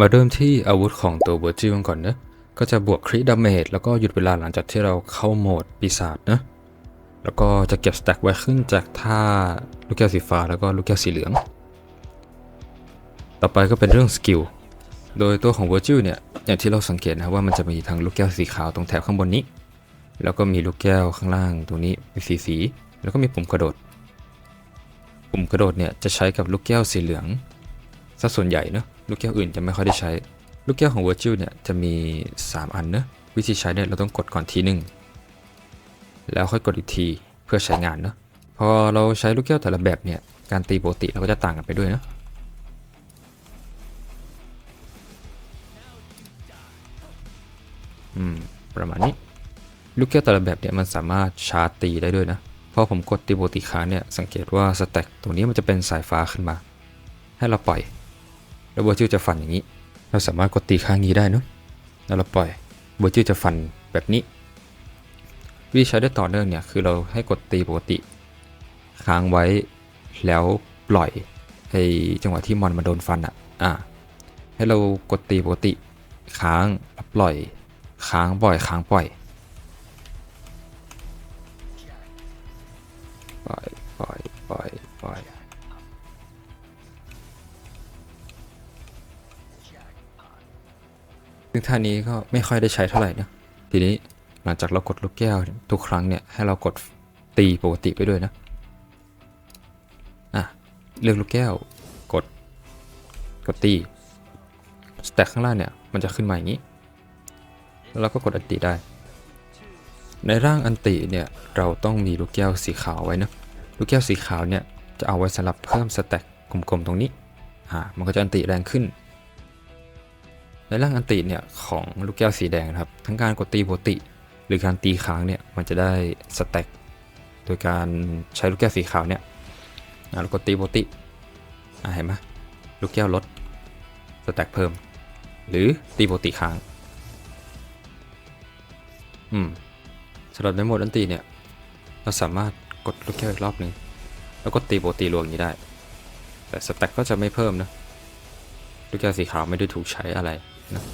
มาเริ่มที่อาวุธของตัวเวอร์จิลก่อนนะ ก็จะบวกคริดาเมจแล้วก็หยุดเวลาหลังจากที่เราเข้าโหมดปีศาจนะ แล้วก็จะเก็บสแต็กไว้ขึ้นจากท่าลูกแก้วสีฟ้าแล้วก็ลูกแก้วสีเหลือง ต่อไปก็เป็นเรื่องสกิล โดยตัวของเวอร์จิลเนี่ย อย่างที่เราสังเกตนะว่ามันจะมีทั้งลูกแก้วสีขาวตรงแถบข้างบนนี้ แล้วก็มีลูกแก้วข้างล่างตรงนี้มีสีสี แล้วก็มีปุ่มกระโดด ปุ่มกระโดดเนี่ยจะใช้กับลูกแก้วสีเหลืองซะส่วนใหญ่เนอะ ลูกแก้วอื่นจะไม่ค่อยได้ใช้ ลูกแก้วของ Virgil เนี่ยจะมี 3 อันเนอะวิธีใช้เนี่ยเราต้องกดก่อนทีหนึ่งแล้วค่อยกดอีกทีเพื่อใช้งานเนอะพอเราใช้ลูกแก้วแต่ละแบบเนี่ยการตีปกติเราก็จะต่างกันไปด้วยนะอืมประมาณนี้ ลูกแก้วแต่ละแบบเนี่ยมันสามารถชาร์จตีได้ด้วยนะพอผมกดตีปกติค้างเนี่ยสังเกตว่าสแต็กตรงนี้มันจะเป็นสายฟ้าขึ้นมา ให้เราปล่อย แล้วเวอร์จิลจะฟันอย่างนี้ เราสามารถกดตีข้างนี้ได้เนอะแล้วเราปล่อยเวอร์จิลจะฟันแบบนี้ วิธีใช้ได้ต่อเนื่องเนี่ยคือเราให้กดตีปกติ ค้างไว้แล้วปล่อยไอ้จังหวะที่มอนมาโดนฟันอะอ่าให้เรากดตีปกติ ค้างแล้วปล่อย ค้างปล่อยค้างปล่อยปล่อยปล่อย ซึ่งท่านี้ก็ไม่ค่อยได้ใช้เท่าไหร่นะทีนี้หลังจากเรากดลูกแก้วทุกครั้งเนี่ยให้เรากดตีปกติไปด้วยนะอะเลือกลูกแก้วกดกดตีสแต็กข้างล่างเนี่ยมันจะขึ้นมาอย่างนี้ แล้วเราก็กดอันติได้ ในร่างอันติเนี่ยเราต้องมีลูกแก้วสีขาวไว้นะลูกแก้วสีขาวเนี่ยจะเอาไว้สำหรับเพิ่มสแต็กกลมๆตรงนี้อ่ามันก็จะอันติแรงขึ้น ในร่างอันติเนี่ยของลูกแก้วสีแดงครับ ทั้งการกดตีปกติ หรือการตีค้างเนี่ยมันจะได้สแต็กโดยการใช้ลูกแก้วสีขาวเนี่ยเรากดตีปกติเห็นไหมลูกแก้วลดสแต็กเพิ่ม หรือตีปกติค้างอืมสำหรับในโหมดอันติเนี่ยเราสามารถกดลูกแก้วอีกรอบหนึงแล้วก็ตีปกติรวมอย่างนี้ได้ แต่สแต็กก็จะไม่เพิ่มนะลูกแก้วสีขาวไม่ได้ถูกใช้อะไร นะ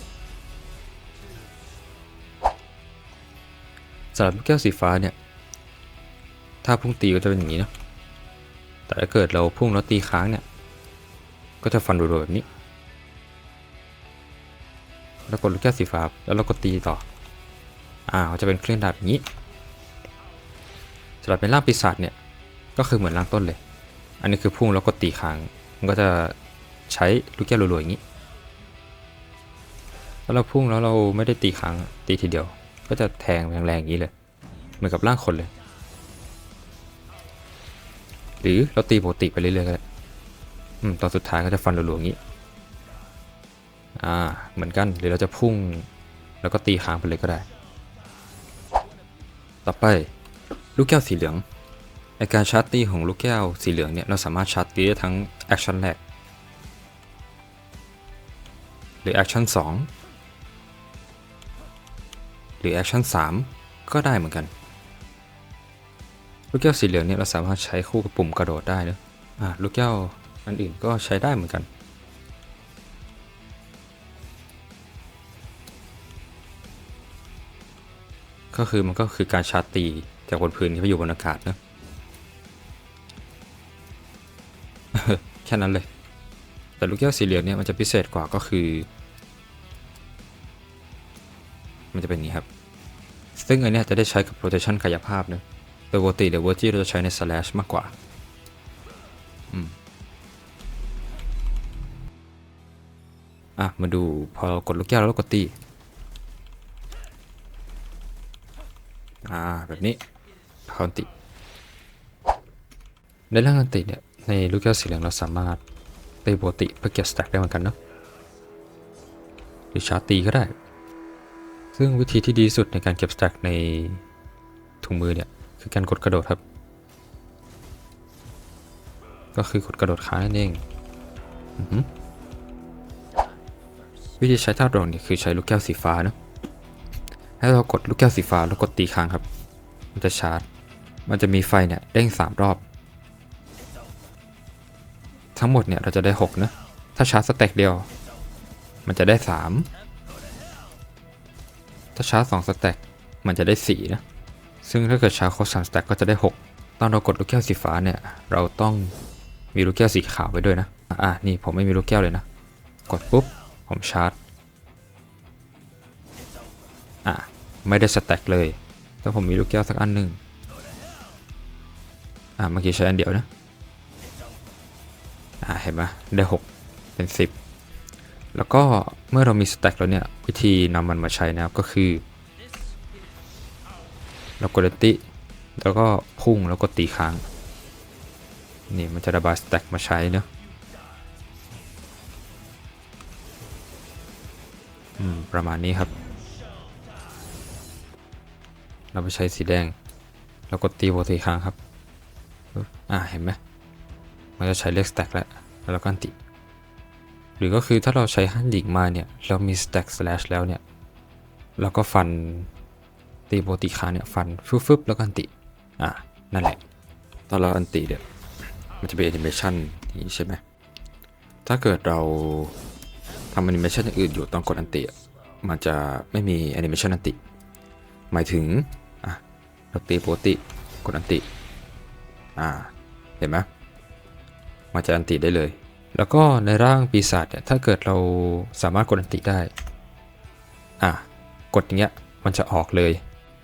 สำหรับลูกแก้วสีฟ้าเนี่ย ถ้าพุ่งตีก็จะเป็นอย่างนี้เนะ แต่ถ้าเกิดเราพุ่งแล้วตีค้างเนี่ย ก็จะฟันรัวๆแบบนี้ แล้วกดลูกแก้วสีฟ้า แล้วเราก็ตีต่อ อ่าจะเป็นเครื่องดาบอย่างนี้สำหรับเป็นร่างปีศาจเนี่ย ก็คือเหมือนร่างต้นเลย อันนี้คือพุ่งแล้วก็ตีค้าง มันก็จะใช้ลูกแก้วรัวๆอย่างนี้ ถ้าเราพุ่งแล้วเราไม่ได้ตีค้งตีทีเดียว ก็จะแทงแรงๆอย่างนี้เลย เหมือนกับร่างคนเลย หรือเราตีปกติไปเรื่อยๆก็ได้ตอนสุดท้ายก็จะฟันรัวๆอย่างนี้ อ่า เหมือนกันหรือเราจะพุ่ง แล้วก็ตีค้างไปเลยก็ได้ ต่อไปลูกแก้วสีเหลืองในการชาร์จตีของลูกแก้วสีเหลืองเนี่ยเราสามารถชาร์จตีได้ทั้งแอคชั่นแรกหรือแอคชั่น2 รือแอคชั่น3ก็ได้เหมือนกัน ลูกแก้วสีเหลืองเนี่ยเราสามารถใช้คู่กับปุ่มกระโดดได้นะอ่าลูกแก้วอันอื่นก็ใช้ได้เหมือนกัน ก็คือมันก็คือการชาร์ตีจากบนพื้นที่ไปอยู่บนอากาศนะแค่นั้นเลย แต่ลูกแก้วสีเหลืองเนี่ยมันจะพิเศษกว่าก็คือ มันจะเป็นอย่างนี้ครับ ซึ่งอันนี้จะได้ใช้กับ rotation กายภาพนะโดยปกติเดี๋ยว Virgil เราจะใช้ใน slash มากกว่าอืมอะ มาดูพอเรากดลูกแก้วแล้วเรากดตี อ่า แบบนี้คอนติ ในร่างอนติเนี่ย ในลูกแก้วสีเหลืองเราสามารถตีปกติเพื่อเก็บสแต็กได้เหมือนกันเนาะหรือชาร์ตีก็ได้ ซึ่งวิธีที่ดีสุดในการเก็บสแต็กในถุงมือเนี่ย คือการกดกระโดดครับ ก็คือกดกระโดดค้านั่นเองอวิธีใช้ท่าดรองเนี่ยคือใช้ลูกแก้วสีฟ้านะให้เรากดลูกแก้วสีฟ้าแล้วกดตีค้างครับ มันจะชาร์จ มันจะมีไฟเนี่ยเด้งสามรอบ ทั้งหมดเนี่ยเราจะได้ 6 นะ ถ้าชาร์จสเต็กเดียว มันจะได้สาม ถ้าชาร์จสองสแต็กมันจะได้สี่นะ ซึ่งถ้าเกิดชาร์จครบสามสแต็กก็จะได้หกตอนเรากดลูกแก้วสีฟ้าเนี่ย เราต้องมีลูกแก้วสีขาวไว้ด้วยนะ อะนี่ผมไม่มีลูกแก้วเลยนะ กดปุ๊บ ผมชาร์จ อะ ไม่ได้สแต็กเลยถ้าผมมีลูกแก้วสักอันหนึ่งอะเมื่อกี้ใช้อันเดียวนะ อะเห็นไหมได้ 6 เป็น 10 แล้วก็เมื่อเรามีสแต็กแล้วเนี่ย วิธีนำมันมาใช้นะครับก็คือเรากดติ แล้วก็พุ่งแล้วกดตีค้าง นี่มันจะระบายสแต็กมาใช้เนอะอืมประมาณนี้ครับ เราไปใช้สีแดง แล้วกดตีโบตีค้างครับ อ่าเห็นไหมมันจะใช้เลขสแต็กแล้ว แล้วก็ติ หรือก็คือถ้าเราใช้ฮันดิกมาเนี่ยเรามีสแต็กสแลชแล้วเนี่ยเราก็ฟันตีโบติคาเนี่ยฟันฟึบฟึบแล้วก็อันติ อ่านั่นแหละ ตอนเราอันติเนี่ยมันจะเป็นแอนิเมชันนี้ใช่ไหมถ้าเกิดเราทำแอนิเมชันอย่างอื่นอยู่ตอนกดอันติ มันจะไม่มีแอนิเมชันอันติ หมายถึง อะ เราตีปกติกดอันติ อ่า เห็นไหมมันจะอันติได้เลย แล้วก็ในร่างปีศาจเนี่ยถ้าเกิดเราสามารถกดอันติได้ อะ กดอย่างเงี้ยมันจะออกเลย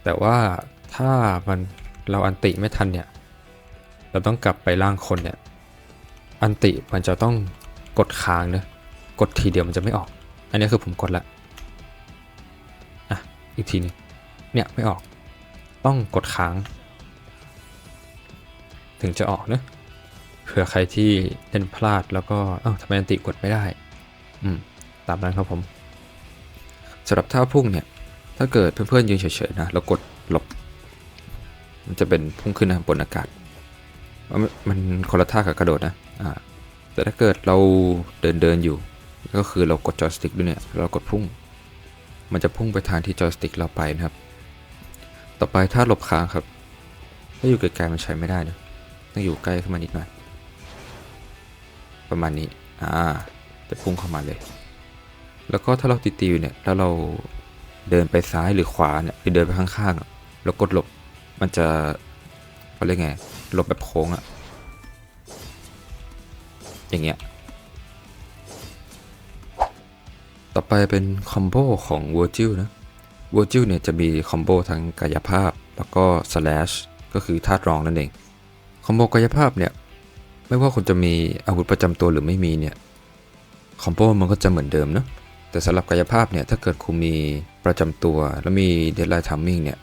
แต่ว่าถ้ามันเราอันติไม่ทันเนี่ย เราต้องกลับไปร่างคนเนี่ย อันติมันจะต้องกดค้างเนะกดทีเดียวมันจะไม่ออก อันนี้คือผมกดละอะ อีกทีหนึงเนี่ยไม่ออก ต้องกดค้าง ถึงจะออกเนะ ผื่อใครที่เล่นพลาดแล้วก็เอ้าทำไมอันติกดไม่ได้ อืม ตามนั้นครับผมสำหรับท่าพุ่งเนี่ย ถ้าเกิดเพื่อนๆยืนเฉยๆนะแล้วกดหลบ มันจะเป็นพุ่งขึ้นนะบนอากาศมันมันคนละท่ากับกระโดดนะ อ่า แต่ถ้าเกิดเราเดินเดินอยู่ ก็คือเรากดจอยสติ๊กด้วยเนี่ย เรากดพุ่ง มันจะพุ่งไปทางที่จอยสติ๊กเราไปนะครับ ต่อไปถ้าหลบค้างครับ ถ้าอยู่ไกลๆมันใช้ไม่ได้นะ ต้องอยู่ใกล้ขึ้นมานิดหน่อย ประมาณนี้ อ่า จะพุ่งเข้ามาเลย แล้วก็ถ้าเราตีๆอยู่เนี่ย แล้วเราเดินไปซ้ายหรือขวาเนี่ยหรือเดินไปข้างๆ แล้วกดหลบ มันจะเขาเรียกไง หลบแบบโค้งอะอย่างเงี้ย ต่อไปเป็นคอมโบของ v i r g i l นะ v i r g i l เนี่ยจะมีคอมโบทั้งกายภาพแล้วก็ slash ก็คือธาตุรองนั่นเอง คอมโบกายภาพเนี่ย ไม่ว่าคุณจะมีอาวุธประจำตัวหรือไม่มีเนี่ยคอมโบมันก็จะเหมือนเดิมเนอะแต่สำหรับกายภาพเนี่ยถ้าเกิดคุณมีประจำตัวแล้วมีเดดไลน์ทัมมิ่งเนี่ย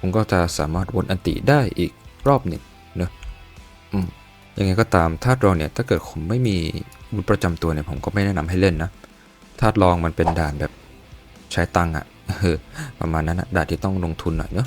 คุณก็จะสามารถวนอันติได้อีกรอบหนึ่งเนอะอืมยังไงก็ตามธาตุรองเนี่ยถ้าเกิดผมไม่มีอาวุธประจำตัวเนี่ยผมก็ไม่แนะนำให้เล่นนะธาตุรองมันเป็นด่านแบบใช้ตังอะเออประมาณนั้นอะด่านที่ต้องลงทุนหน่อยเนอะ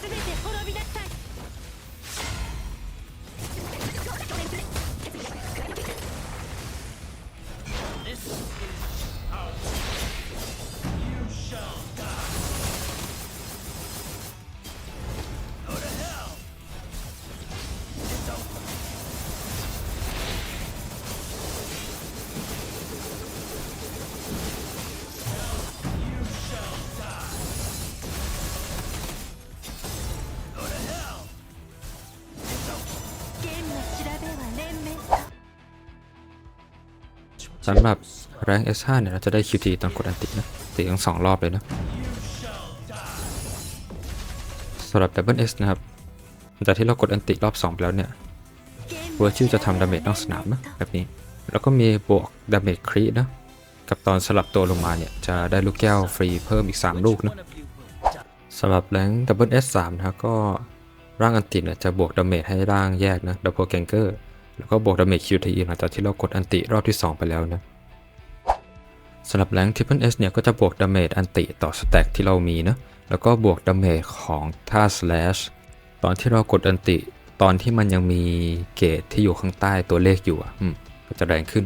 全て滅びなさい。 สำหรับแรง S5 เนี่ยเราจะได้ QT ตอนกดอันตินะตีทั้งสองรอบเลยนะสำหรับ Double S นะครับหลังจากที่เรากดอันติรอบ2ไปแล้วเนี่ยเวอร์ชิวจะทำดาเมจนอกสนามนะแบบนี้ แล้วก็มีบวกดาเมจครีนะกับตอนสลับตัวลงมาเนี่ย จะได้ลูกแก้วฟรีเพิ่มอีก 3 ลูกนะสำหรับแรง Double S 3นะครับก็ร่างอันติเนี่ยจะบวกดาเมจให้ร่างแยกนะ Double Ganger แแล้วก็บวกดาเมจ QTE หลังจากที่เรากดอันติรอบที่ 2 ไปแล้วนะสำหรับแรง Triple S เนี่ยก็จะบวกดาเมจอันติต่อสแต็กที่เรามีนะแล้วก็บวกดาเมจของท่า slash ตอนที่เรากดอันติตอนที่มันยังมีเกรดที่อยู่ข้างใต้ตัวเลขอยู่อะอืมก็จะแรงขึ้น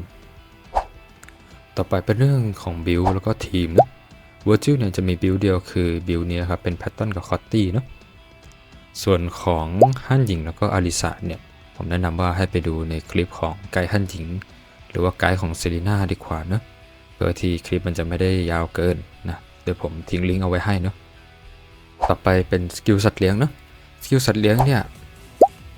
ต่อไปเป็นเรื่องของบิลแล้วก็ทีมนะเวอร์จิลเนี่ยจะมีบิลเดียวคือบิลเนี้ยครับเป็นแพทเทิร์นกับคอตตี้เนาะส่วนของฮั่นหญิงแล้วก็อาริสาเนี่ย ผมแนะนำว่าให้ไปดูในคลิปของไกด์ฮั่นหญิง หรือว่าไกด์ของเซรีนาดีกว่าเนอะเพื่อที่คลิปมันจะไม่ได้ยาวเกินนะเดี๋ยวผมทิ้งลิงก์เอาไว้ให้เนาะต่อไปเป็นสกิลสัตว์เลี้ยงเนาะสกิลสัตว์เลี้ยงเนี่ย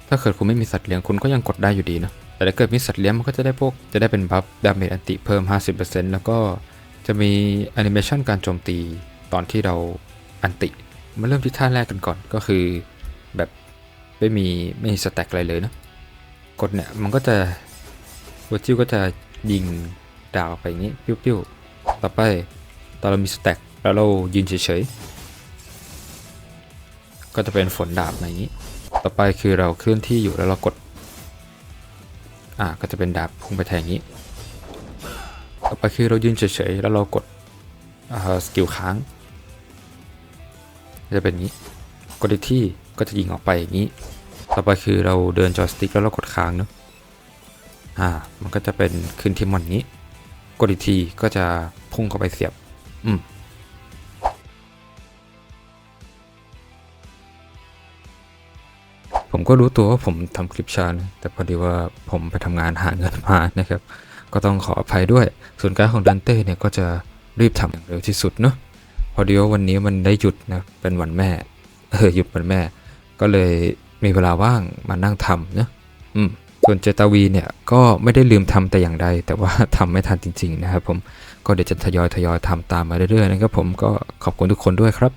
ถ้าเกิดคุณไม่มีสัตว์เลี้ยงคุณก็ยังกดได้อยู่ดีนะแต่ถ้าเกิดมีสัตว์เลี้ยงมันก็จะได้พวกจะได้เป็นบัฟดาเมจอันติเพิ่ม 50%แล้วก็จะมีแอนิเมชันการโจมตีตอนที่เราอันติมาเริ่มที่ท่าแรกกันก่อนก็คือ แบบไม่มีไม่มีสแต็กอะไรเลยนะ กดเนี่ยมันก็จะวัจิวก็จะยิงดาวออกไปอย่างนี้ปิ้วๆต่อไปตอนเรามีสแต็กแล้วเรายืนเฉยๆก็จะเป็นฝนดาบมาอย่างนี้ ต่อไปคือเราเคลื่อนที่อยู่แล้วเรากดอ่าก็จะเป็นดาบพุ่งไปแทงอย่างนี้ ต่อไปคือเรายืนเฉยๆแล้วเรากดอ่าสกิลค้างจะเป็นนี้กดที่ก็จะยิงออกไปอย่างนี้ ต่อไปคือเราเดินจอยสติ๊กแล้วเรากดค้างเนอะอ่า มันก็จะเป็นขึ้นที่มอนนี้ กดอีกทีก็จะพุ่งเข้าไปเสียบ อืมผมก็รู้ตัวว่าผมทำคลิปช้านะแต่พอดีว่าผมไปทำงานหาเงินมานะครับ ก็ต้องขออภัยด้วย ส่วนการของดันเต้เนี่ยก็จะรีบทำอย่างเร็วที่สุดเนาะ พอดีว่าวันนี้มันได้หยุดนะ เป็นวันแม่ เออหยุดวันแม่ ก็เลย มีเวลาว่างมานั่งทำนะอืมส่วนเจตาวีเนี่ยก็ไม่ได้ลืมทำแต่อย่างใด แต่ว่าทำไม่ทันจริง ๆ นะครับผมก็เดี๋ยวจะทยอยทยอยทำตามมาเรื่อยๆนะครับผมก็ขอบคุณทุกคนด้วยครับ